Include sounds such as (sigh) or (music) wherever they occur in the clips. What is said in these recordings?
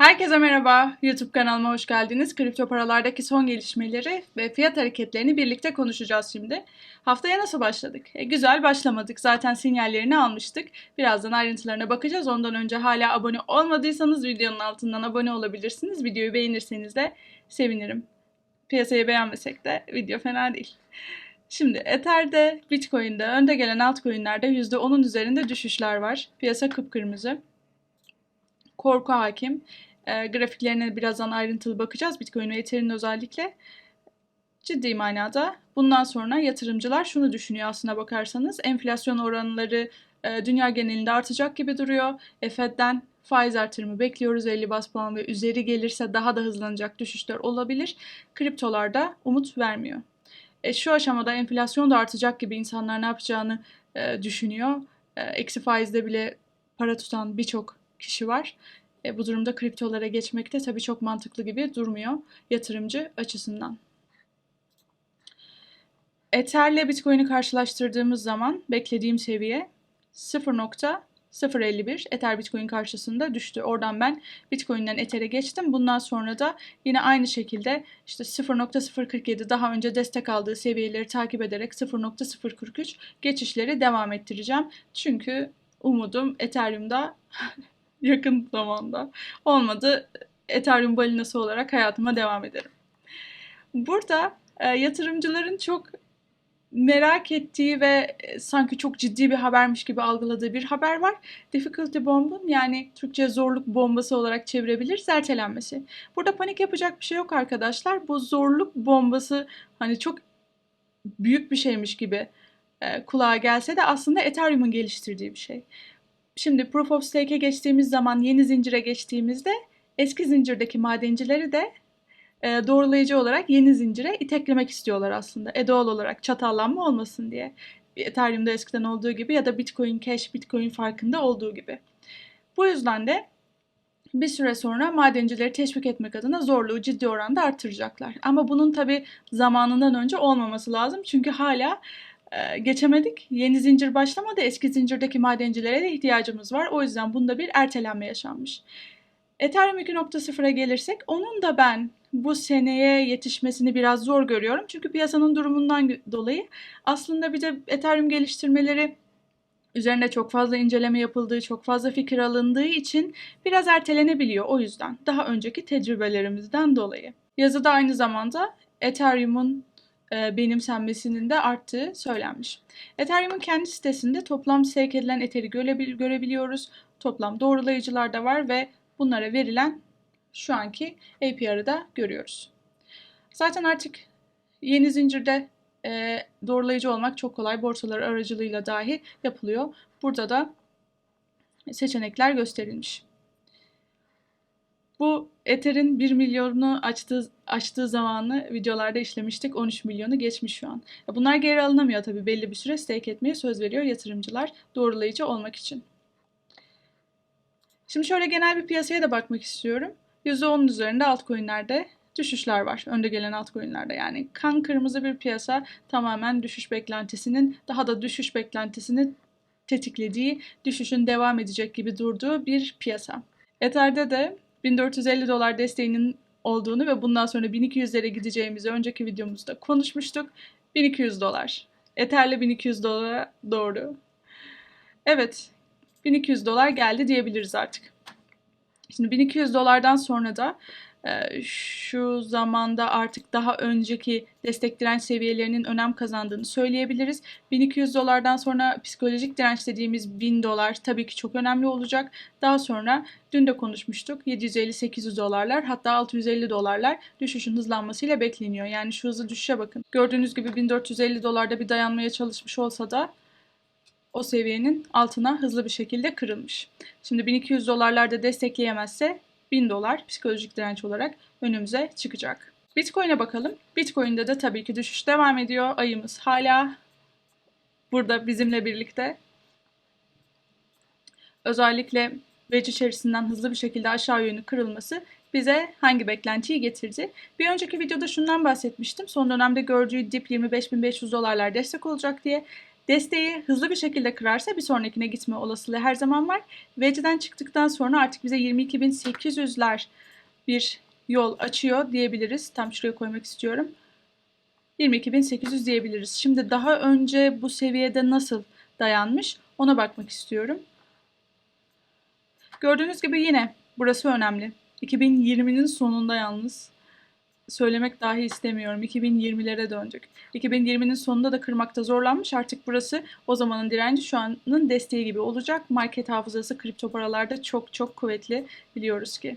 Herkese merhaba. YouTube kanalıma hoş geldiniz. Kripto paralardaki son gelişmeleri ve fiyat hareketlerini birlikte konuşacağız şimdi. Haftaya nasıl başladık? E, güzel başlamadık. Zaten sinyallerini almıştık. Birazdan ayrıntılarına bakacağız. Ondan önce hala abone olmadıysanız videonun altından abone olabilirsiniz. Videoyu beğenirseniz de sevinirim. Piyasayı beğenmesek de video fena değil. Şimdi Ether'de, Bitcoin'de, önde gelen altcoin'lerde %10'un üzerinde düşüşler var. Piyasa kıpkırmızı. Korku hakim. E, grafiklerine birazdan ayrıntılı bakacağız. Bitcoin ve Ethereum özellikle. Ciddi manada bundan sonra yatırımcılar şunu düşünüyor aslına bakarsanız. Enflasyon oranları e, dünya genelinde artacak gibi duruyor. E, Fed'den faiz artırımı bekliyoruz 50 bas puan ve üzeri gelirse daha da hızlanacak düşüşler olabilir. Kriptolarda umut vermiyor. E, şu aşamada enflasyon da artacak gibi insanlar ne yapacağını e, düşünüyor. E, eksi faizde bile para tutan birçok kişi var. E, bu durumda kriptolara geçmek de tabii çok mantıklı gibi durmuyor yatırımcı açısından. Ether'le Bitcoin'i karşılaştırdığımız zaman beklediğim seviye 0.051 Ether Bitcoin karşısında düştü. Oradan ben Bitcoin'den Ether'e geçtim. Bundan sonra da yine aynı şekilde işte 0.047 daha önce destek aldığı seviyeleri takip ederek 0.043 geçişleri devam ettireceğim. Çünkü umudum Ethereum'da yakın zamanda. Olmadı Ethereum balinası olarak hayatıma devam ederim. Burada e, yatırımcıların çok merak ettiği ve e, sanki çok ciddi bir habermiş gibi algıladığı bir haber var. Difficulty bomb'un yani Türkçe zorluk bombası olarak çevirebiliriz ertelenmesi. Burada panik yapacak bir şey yok arkadaşlar. Bu zorluk bombası hani çok büyük bir şeymiş gibi e, kulağa gelse de aslında Ethereum'un geliştirdiği bir şey. Şimdi Proof of Stake'e geçtiğimiz zaman yeni zincire geçtiğimizde eski zincirdeki madencileri de e, doğrulayıcı olarak yeni zincire iteklemek istiyorlar aslında. E doğal olarak çatallanma olmasın diye. Ethereum'da eskiden olduğu gibi ya da Bitcoin Cash, Bitcoin farkında olduğu gibi. Bu yüzden de bir süre sonra madencileri teşvik etmek adına zorluğu ciddi oranda arttıracaklar. Ama bunun tabi zamanından önce olmaması lazım. Çünkü hala geçemedik. Yeni zincir başlamadı. Eski zincirdeki madencilere de ihtiyacımız var. O yüzden bunda bir ertelenme yaşanmış. Ethereum 2.0'a gelirsek onun da ben bu seneye yetişmesini biraz zor görüyorum. Çünkü piyasanın durumundan dolayı aslında bir de Ethereum geliştirmeleri üzerinde çok fazla inceleme yapıldığı, çok fazla fikir alındığı için biraz ertelenebiliyor o yüzden. Daha önceki tecrübelerimizden dolayı. Yazıda aynı zamanda Ethereum'un e, benimsenmesinin de arttığı söylenmiş. Ethereum'un kendi sitesinde toplam sevk edilen Ether'i görebiliyoruz. Toplam doğrulayıcılar da var ve bunlara verilen şu anki APR'ı da görüyoruz. Zaten artık yeni zincirde e, doğrulayıcı olmak çok kolay. Borsalar aracılığıyla dahi yapılıyor. Burada da seçenekler gösterilmiş. Bu Ether'in 1 milyonu açtığı, açtığı zamanı videolarda işlemiştik. 13 milyonu geçmiş şu an. Bunlar geri alınamıyor tabii. Belli bir süre stake etmeye söz veriyor yatırımcılar doğrulayıcı olmak için. Şimdi şöyle genel bir piyasaya da bakmak istiyorum. %10'un üzerinde altcoin'lerde düşüşler var. Önde gelen altcoin'lerde yani. Kan kırmızı bir piyasa tamamen düşüş beklentisinin daha da düşüş beklentisini tetiklediği, düşüşün devam edecek gibi durduğu bir piyasa. Ether'de de 1450 dolar desteğinin olduğunu ve bundan sonra 1200'lere gideceğimizi önceki videomuzda konuşmuştuk. 1200 dolar. Ether'le 1200 dolara doğru. Evet, 1200 dolar geldi diyebiliriz artık. Şimdi 1200 dolardan sonra da şu zamanda artık daha önceki destek direnç seviyelerinin önem kazandığını söyleyebiliriz. 1200 dolardan sonra psikolojik direnç dediğimiz 1000 dolar tabii ki çok önemli olacak. Daha sonra dün de konuşmuştuk 750-800 dolarlar hatta 650 dolarlar düşüşün hızlanmasıyla bekleniyor. Yani şu hızlı düşüşe bakın. Gördüğünüz gibi 1450 dolarda bir dayanmaya çalışmış olsa da o seviyenin altına hızlı bir şekilde kırılmış. Şimdi 1200 dolarlarda destekleyemezse 1000 dolar psikolojik direnç olarak önümüze çıkacak. Bitcoin'e bakalım. Bitcoin'de de tabii ki düşüş devam ediyor. Ayımız hala burada bizimle birlikte. Özellikle wedge içerisinden hızlı bir şekilde aşağı yönlü kırılması bize hangi beklentiyi getirdi? Bir önceki videoda şundan bahsetmiştim. Son dönemde gördüğü dip 25.500 dolarlar destek olacak diye. Desteği hızlı bir şekilde kırarsa bir sonrakine gitme olasılığı her zaman var. Wedge'den çıktıktan sonra artık bize 22.800'ler bir yol açıyor diyebiliriz. Tam şuraya koymak istiyorum. 22.800 diyebiliriz. Şimdi daha önce bu seviyede nasıl dayanmış ona bakmak istiyorum. Gördüğünüz gibi yine burası önemli. 2020'nin sonunda yalnız söylemek dahi istemiyorum. 2020'lere döndük. 2020'nin sonunda da kırmakta zorlanmış. Artık burası o zamanın direnci şu anın desteği gibi olacak. Market hafızası kripto paralarda çok çok kuvvetli biliyoruz ki.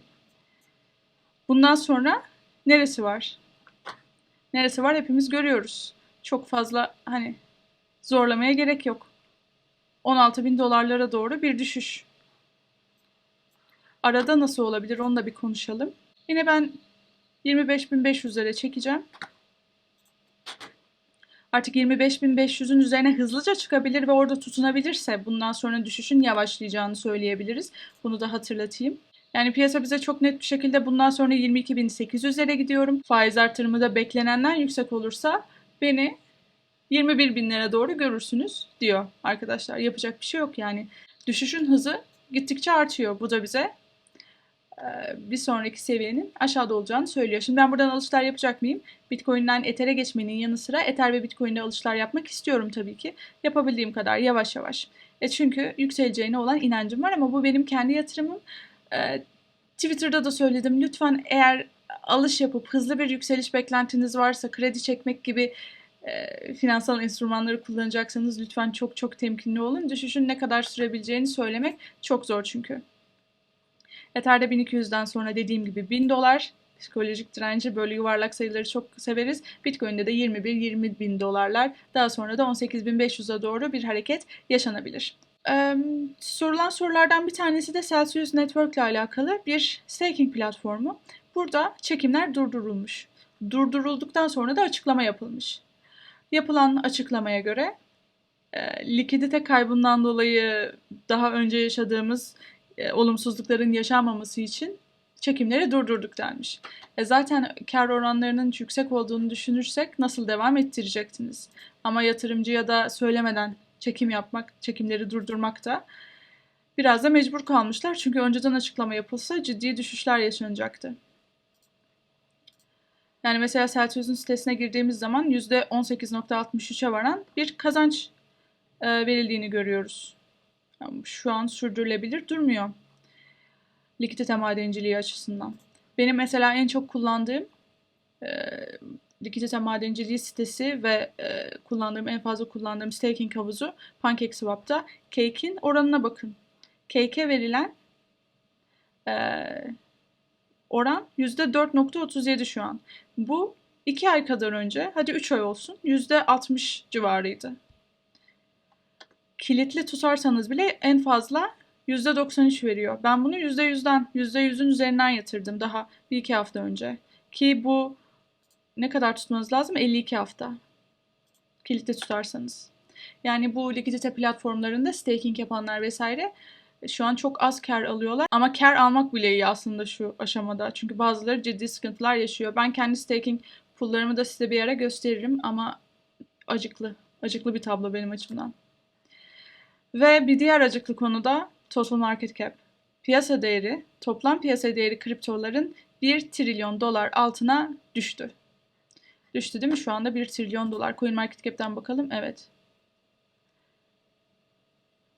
Bundan sonra neresi var? Neresi var hepimiz görüyoruz. Çok fazla hani zorlamaya gerek yok. 16 bin dolarlara doğru bir düşüş. Arada nasıl olabilir onu da bir konuşalım. Yine ben 25.500'lere çekeceğim. Artık 25.500'ün üzerine hızlıca çıkabilir ve orada tutunabilirse bundan sonra düşüşün yavaşlayacağını söyleyebiliriz. Bunu da hatırlatayım. Yani piyasa bize çok net bir şekilde bundan sonra 22.800'lere gidiyorum. Faiz artırımı da beklenenden yüksek olursa beni 21 binlere doğru görürsünüz diyor arkadaşlar. Yapacak bir şey yok yani. Düşüşün hızı gittikçe artıyor. Bu da bize bir sonraki seviyenin aşağıda olacağını söylüyor. Şimdi ben buradan alışlar yapacak mıyım? Bitcoin'den Ether'e geçmenin yanı sıra Ether ve Bitcoin'de alışlar yapmak istiyorum tabii ki. Yapabildiğim kadar yavaş yavaş. E çünkü yükseleceğine olan inancım var ama bu benim kendi yatırımım. E, Twitter'da da söyledim. Lütfen eğer alış yapıp hızlı bir yükseliş beklentiniz varsa kredi çekmek gibi e, finansal enstrümanları kullanacaksanız lütfen çok çok temkinli olun. Düşüşün ne kadar sürebileceğini söylemek çok zor çünkü. Ether'de 1200'den sonra dediğim gibi 1000 dolar. Psikolojik direnci böyle yuvarlak sayıları çok severiz. Bitcoin'de de 21-20 bin dolarlar. Daha sonra da 18.500'e doğru bir hareket yaşanabilir. Ee, sorulan sorulardan bir tanesi de Celsius Network ile alakalı bir staking platformu. Burada çekimler durdurulmuş. Durdurulduktan sonra da açıklama yapılmış. Yapılan açıklamaya göre e, likidite kaybından dolayı daha önce yaşadığımız e, olumsuzlukların yaşanmaması için çekimleri durdurduk denmiş. E zaten kar oranlarının yüksek olduğunu düşünürsek nasıl devam ettirecektiniz? Ama yatırımcıya da söylemeden çekim yapmak, çekimleri durdurmak da biraz da mecbur kalmışlar. Çünkü önceden açıklama yapılsa ciddi düşüşler yaşanacaktı. Yani mesela Celsius'un sitesine girdiğimiz zaman %18.63'e varan bir kazanç e, verildiğini görüyoruz şu an sürdürülebilir durmuyor. Likidite madenciliği açısından. Benim mesela en çok kullandığım e, likidite madenciliği sitesi ve e, kullandığım en fazla kullandığım staking havuzu PancakeSwap'ta Cake'in oranına bakın. Cake'e verilen e, oran %4.37 şu an. Bu 2 ay kadar önce, hadi 3 ay olsun, %60 civarıydı kilitli tutarsanız bile en fazla %93 veriyor. Ben bunu %100'den, %100'ün üzerinden yatırdım daha bir iki hafta önce. Ki bu ne kadar tutmanız lazım? 52 hafta. Kilitli tutarsanız. Yani bu likidite platformlarında staking yapanlar vesaire şu an çok az kar alıyorlar. Ama kar almak bile iyi aslında şu aşamada. Çünkü bazıları ciddi sıkıntılar yaşıyor. Ben kendi staking pool'larımı da size bir ara gösteririm ama acıklı. Acıklı bir tablo benim açımdan. Ve bir diğer acıklı konu da total market cap. Piyasa değeri, toplam piyasa değeri kriptoların 1 trilyon dolar altına düştü. Düştü değil mi? Şu anda 1 trilyon dolar. Coin Market Cap'ten bakalım. Evet.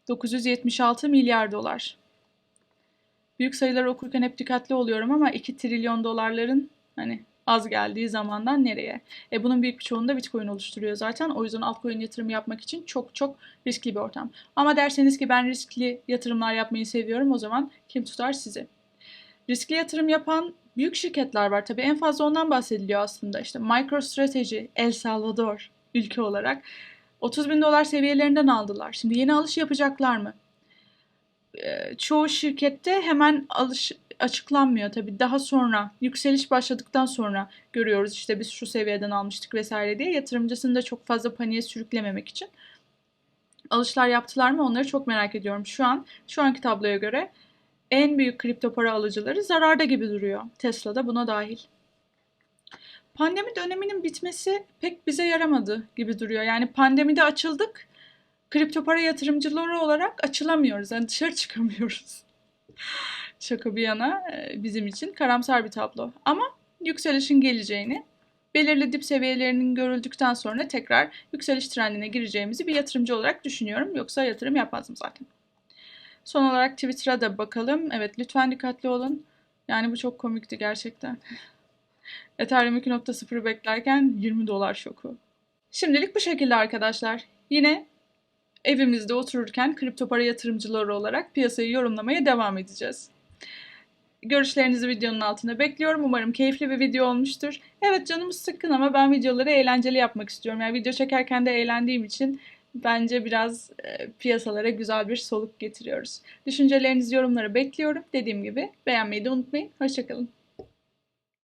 976 milyar dolar. Büyük sayıları okurken hep dikkatli oluyorum ama 2 trilyon dolarların hani az geldiği zamandan nereye? E bunun büyük bir çoğunu da Bitcoin oluşturuyor zaten. O yüzden altcoin yatırımı yapmak için çok çok riskli bir ortam. Ama derseniz ki ben riskli yatırımlar yapmayı seviyorum o zaman kim tutar sizi? Riskli yatırım yapan büyük şirketler var. Tabii en fazla ondan bahsediliyor aslında. İşte MicroStrategy, El Salvador ülke olarak 30 bin dolar seviyelerinden aldılar. Şimdi yeni alış yapacaklar mı? Ee, çoğu şirkette hemen alış açıklanmıyor tabii. Daha sonra yükseliş başladıktan sonra görüyoruz işte biz şu seviyeden almıştık vesaire diye yatırımcısını da çok fazla paniğe sürüklememek için alışlar yaptılar mı onları çok merak ediyorum. Şu an şu anki tabloya göre en büyük kripto para alıcıları zararda gibi duruyor. Tesla da buna dahil. Pandemi döneminin bitmesi pek bize yaramadı gibi duruyor. Yani pandemide açıldık kripto para yatırımcıları olarak açılamıyoruz. Yani dışarı çıkamıyoruz. Şaka bir yana e, bizim için karamsar bir tablo. Ama yükselişin geleceğini, belirli dip seviyelerinin görüldükten sonra tekrar yükseliş trendine gireceğimizi bir yatırımcı olarak düşünüyorum. Yoksa yatırım yapmazdım zaten. Son olarak Twitter'a da bakalım. Evet lütfen dikkatli olun. Yani bu çok komikti gerçekten. (laughs) Ethereum 2.0'ı beklerken 20 dolar şoku. Şimdilik bu şekilde arkadaşlar. Yine evimizde otururken kripto para yatırımcıları olarak piyasayı yorumlamaya devam edeceğiz. Görüşlerinizi videonun altında bekliyorum. Umarım keyifli bir video olmuştur. Evet canımız sıkkın ama ben videoları eğlenceli yapmak istiyorum. Yani video çekerken de eğlendiğim için bence biraz e, piyasalara güzel bir soluk getiriyoruz. Düşüncelerinizi yorumlara bekliyorum. Dediğim gibi beğenmeyi de unutmayın. Hoşçakalın.